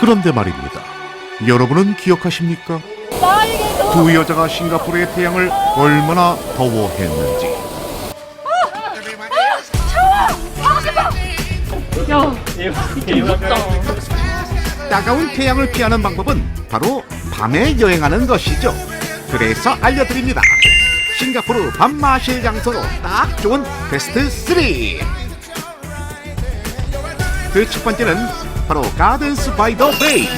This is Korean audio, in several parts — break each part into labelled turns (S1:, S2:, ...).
S1: 그런데 말입니다. 여러분은 기억하십니까? 두 여자가 싱가포르의 태양을 얼마나 더워했는지. 따가운 태양을 피하는 방법은 바로 밤에 여행하는 것이죠. 그래서 알려드립니다. 싱가포르 밤 마실 장소로 딱 좋은 베스트 3. 그 첫 번째는 바로 가든스 바이 더 베이.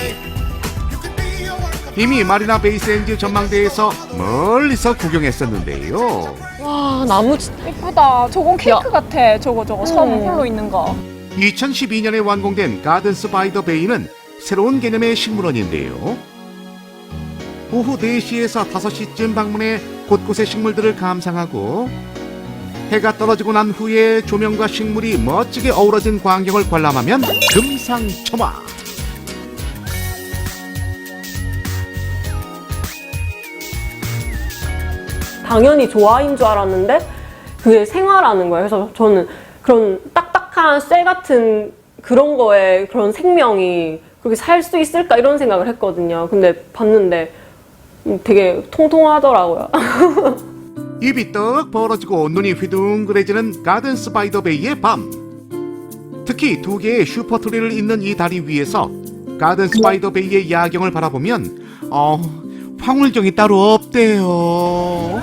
S1: 이미 마리나 베이스엔즈 전망대에서 멀리서 구경했었는데요.
S2: 와 나무 진짜
S3: 예쁘다. 저건 케이크 같아. 저거 저거 섬
S2: 음.
S3: 홀로 있는 거.
S1: 2012년에 완공된 가든스 바이 더 베이는 새로운 개념의 식물원인데요. 오후 4시에서 5시쯤 방문해 곳곳의 식물들을 감상하고 해가 떨어지고 난 후에 조명과 식물이 멋지게 어우러진 광경을 관람하면 금상첨화.
S2: 당연히 좋아인 줄 알았는데 그게 생화라는 거예요. 그래서 저는 그런 딱딱한 쇠 같은 그런 거에 그런 생명이 그렇게 살 수 있을까 이런 생각을 했거든요. 근데 봤는데 음, 되게 통통하더라고요.
S1: 입이 떡 벌어지고 눈이 휘둥그레지는 가든 스파이더 베이의 밤. 특히 두 개의 슈퍼트리를 잇는 이 다리 위에서 가든 스파이더 베이의 야경을 바라보면 어 황홀정이 따로 없대요.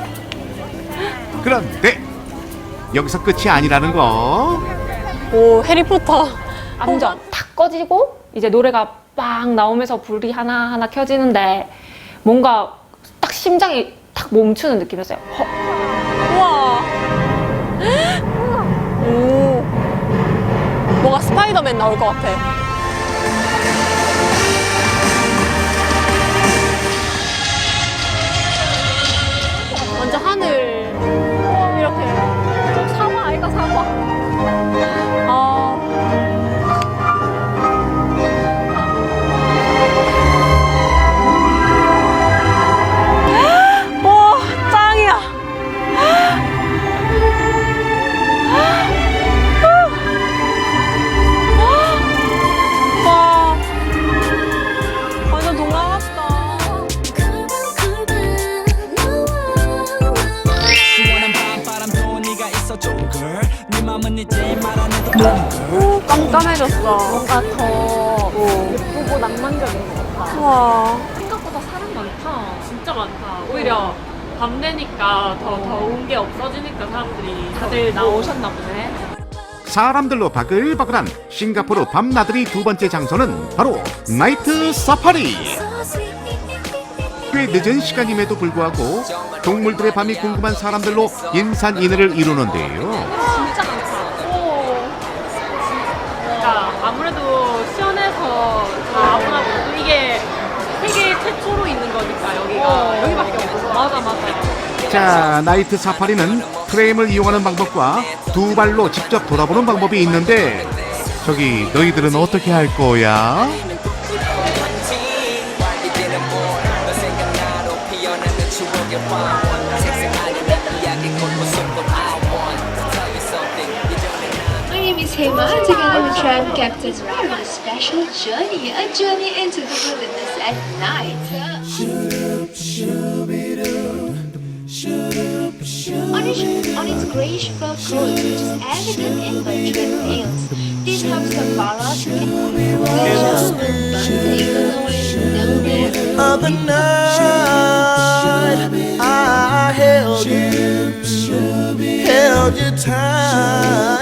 S1: 그런데 여기서 끝이 아니라는 거.
S2: 오 해리포터.
S3: 암전 탁 꺼지고 이제 노래가 빵 나오면서 불이 하나 하나 켜지는데 뭔가 딱 심장이 탁 멈추는 느낌이었어요. 허.
S2: 오. 뭐가 스파이더맨 나올 것 같아. 오, 깜깜해졌어.
S3: 뭔가 더 예쁘고 낭만적인 것 같다.
S2: 와.
S4: 생각보다 사람 많다. 진짜 많다. 오히려 밤 되니까 더 더운 게 없어지니까 사람들이 다들 나오셨나 보네.
S1: 사람들로 바글바글한 싱가포르 밤나들이 두 번째 장소는 바로 나이트 사파리. 꽤 늦은 시간임에도 불구하고 동물들의 밤이 궁금한 사람들로 인산인해를 이루는데요.
S4: 진짜 많다. 그러니까 아무래도 시원 해서 다 아무나 보고 이게 세계 최초로 있는 거니까 여기가 여기밖에 없어. 맞아 맞아.
S1: 자, 나이트 사파리는 프레임을 이용하는 방법과 두 발로 직접 돌아보는 방법이 있는데 저기 너희들은 어떻게 할 거야?
S5: 이
S6: Tema together with Tram Captain Ram on a special journey, a journey into the wilderness at night. On its, on its grayish fur coat, which is evident in bunch and tails, this helps the Bara to get the
S5: Other night, I held you, held you tight.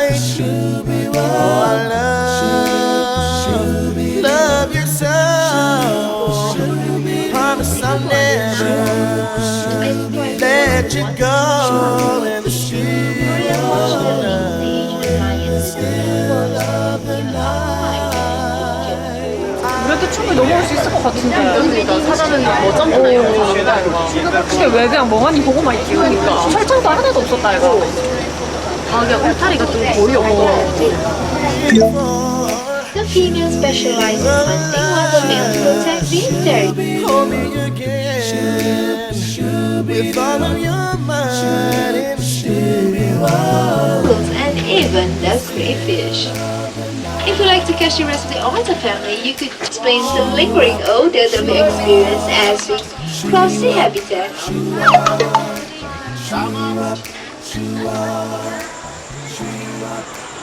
S3: 넘어올 수 있을 것 같은데.
S4: 사람은 뭐 점프나 이런 거 없다 이거.
S3: 근데 왜 그냥 멍하니 보고만 있지? 그러니까. 철창도 하나도 없었다 이거.
S4: 아 그냥 울타리가 좀 보여.
S6: The female specializes in hunting while the male protects the territory.
S5: Hold me again all of your might and
S6: and even the crayfish. If you like to catch the rest of the Otter family, you could experience the lingering odor that we experience as we cross the habitat.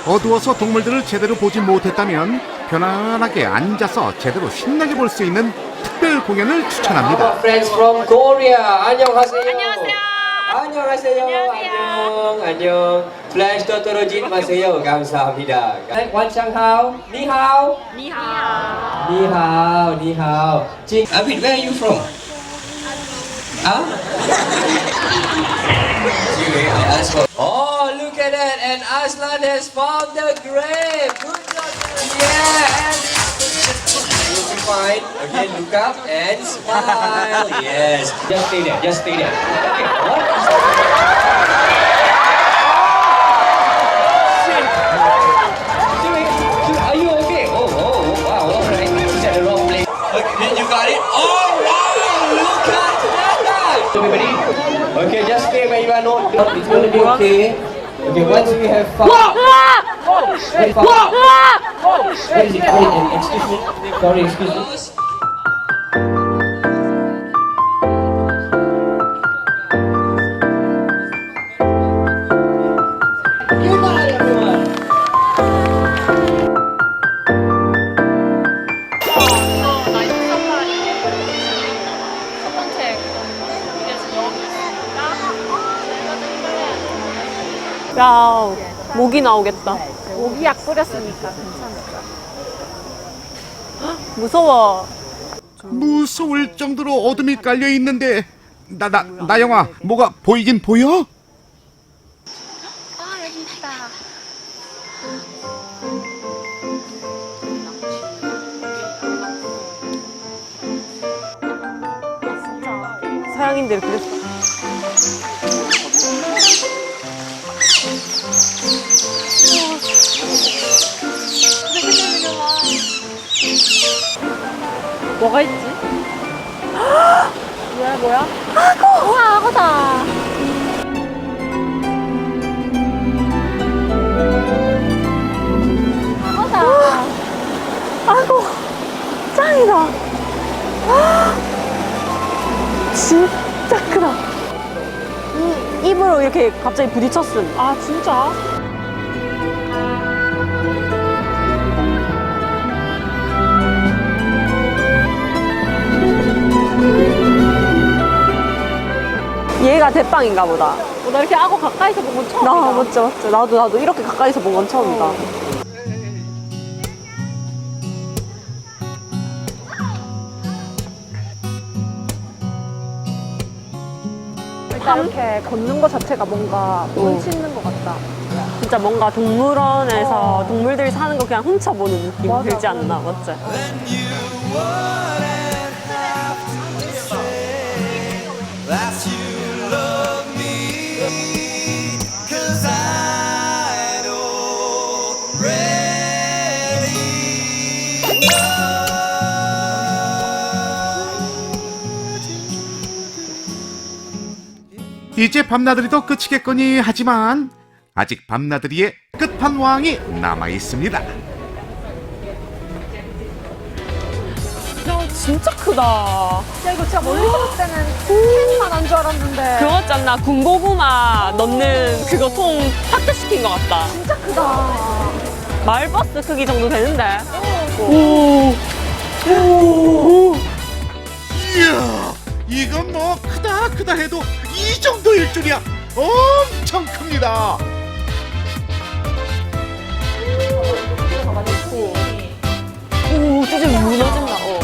S1: 어두워서 동물들을 제대로 보지 못했다면 편안하게 앉아서 제대로 신나게 볼 수 있는 특별 공연을 추천합니다.
S7: Our friends from Korea. 안녕하세요. 안녕하세요. 안녕하세요. 안녕. 안녕. 플래시 도토로진 마세요. 감사합니다. 원창하오. 니하오. 니하오. 니하오. 니하오. 진. Abid, where are you from? Huh? Oh, look at that. And Aslan has found the grave. Good job. Yeah. And You'll be fine. Okay, look up and smile. Yes. Just stay there. Just stay there. Okay. What? Okay, you. Oh, wow! Look at that! Everybody. Okay, just stay where you are. No, it's going to be okay. Okay, once we have found. Where is it? Where is it? Excuse me. Sorry, excuse me.
S2: 야, 모기 나오겠다.
S4: 모기 약 뿌렸으니까 괜찮아.
S2: 무서워.
S1: 무서울 정도로 어둠이 깔려 있는데 나 나 나영아 뭐가 보이긴 보여?
S4: 아 여기 있다.
S2: 서양인들 그랬어. 뭐가 있지? 뭐야 뭐야? 악어! 우와 악어다. 악어다. 악어. 짱이다. 진짜 크다. 이 입으로 이렇게 갑자기 부딪혔음. 아 진짜? 대빵인가 보다.
S4: 어, 나 이렇게 악어 가까이서 본 건 처음이다.
S2: 나 맞죠, 맞죠. 나도 나도 이렇게 가까이서 본 건 처음이다.
S4: 일단 이렇게 걷는 거 자체가 뭔가 운치 있는 것 같다.
S2: 진짜 뭔가 동물원에서 동물들이 사는 거 그냥 훔쳐보는 느낌
S4: 맞아,
S2: 들지 않나, 맞지?
S1: 이제 밤나들이도 끝이겠거니 하지만 아직 밤나들이의 끝판왕이 남아 있습니다.
S2: 야, 진짜 크다.
S4: 야 이거 진짜 멀리서 봤을 때는 캔만 한 줄 알았는데.
S2: 그거 있잖아, 군고구마 넣는 그거 통 확대시킨 것 같다.
S4: 진짜 크다.
S2: 마을버스 크기 정도 되는데.
S1: 이야, 이건 뭐 크다 크다 해도 이 정도일 줄이야. 엄청 큽니다.
S2: 오, 진짜 무너진다. 어.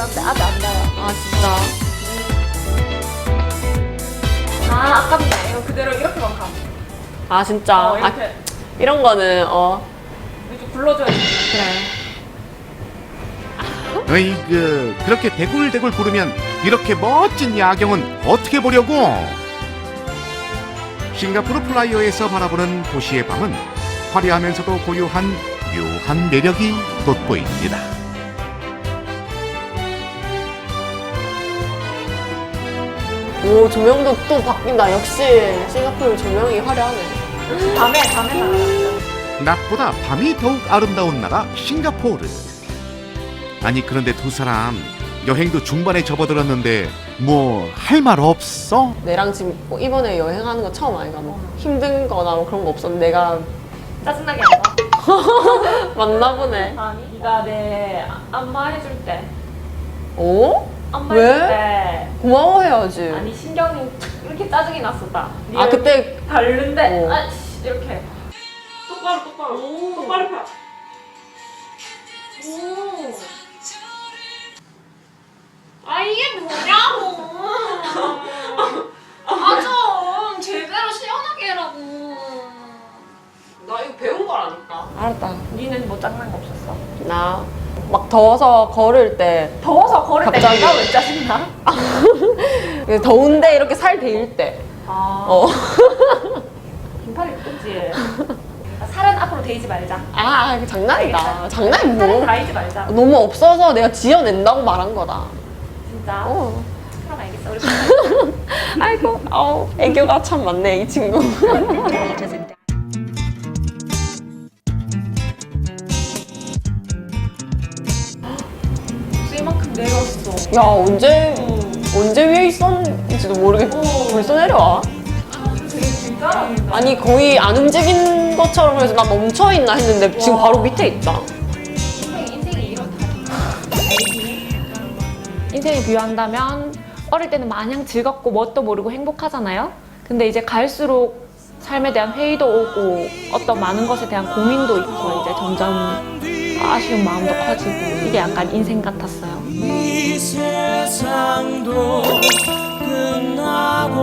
S4: 아직 안. 아,
S2: 진짜.
S4: 아 아깝네. 이거 그대로 이렇게만 가.
S2: 아, 진짜.
S4: 어, 이렇게
S2: 아, 이런 거는, 어.
S4: 이거 좀 불러줘야 돼.
S2: 그래.
S1: 어이 그 그렇게 대굴대굴 구르면 이렇게 멋진 야경은 어떻게 보려고? 싱가포르 플라이어에서 바라보는 도시의 밤은 화려하면서도 고요한 묘한 매력이 돋보입니다.
S2: 오, 조명도 또 바뀐다. 역시 싱가포르 조명이 화려하네.
S4: 밤에 밤에.
S1: 낮보다 밤이 더욱 아름다운 나라 싱가포르. 아니 그런데 두 사람 여행도 중반에 접어들었는데 뭐 할 말 없어?
S2: 내랑 지금 뭐 이번에 여행하는 거 처음 아이가 뭐 힘든 거나 뭐 그런 거 없었는데 내가
S3: 짜증나게 안 봐.
S2: 맞나 보네.
S3: 아니, 네가 내 안마 해줄 때,
S2: 어?
S3: 안마
S2: 왜?
S3: 해줄 때,
S2: 고마워해야지.
S3: 아니 신경이 이렇게 짜증이 났었다.
S2: 아 그때
S3: 다른데,
S2: 어.
S3: 아 씨, 이렇게. 똑바로 똑바로, 똑바로 펴. 오. 아 이게 뭐냐고. 아 좀 제대로 시원하게 해라고.
S2: 나 이거 배운 거라니까. 알았다.
S3: 니는 뭐 짱난 거 없었어?
S2: 나 막 더워서 걸을 때
S3: 더워서 걸을 때
S2: 갑자기.
S3: 내가 왜 짜증나?
S2: 더운데 이렇게 살 데일 때.
S3: 아,
S2: 어.
S3: 긴팔 예쁘지? 살은 앞으로 데이지 말자.
S2: 아, 장난이다.
S3: 알겠어.
S2: 장난이
S3: 살은
S2: 뭐.
S3: 다이지 말자.
S2: 너무 없어서 내가 지어낸다고 말한 거다.
S3: 진짜.
S2: 어.
S3: 그럼 알겠어. 우리
S2: 아이고, 어, 애교가 참 많네, 이 친구.
S3: 이만큼 내렸어.
S2: 야, 언제, 언제 위에 있었는지도 모르겠고, 벌써 내려와?
S3: 되게.
S2: 아니, 거의 안 움직인 것처럼 해서 나 멈춰있나 했는데 지금 바로 밑에
S3: 있다. 인생이 비유한다면 어릴 때는 마냥 즐겁고 뭣도 모르고 행복하잖아요. 근데 이제 갈수록 삶에 대한 회의도 오고 어떤 많은 것에 대한 고민도 있고 이제 점점 아쉬운 마음도 커지고 이게 약간 인생 같았어요.
S8: 이 세상도 끝나고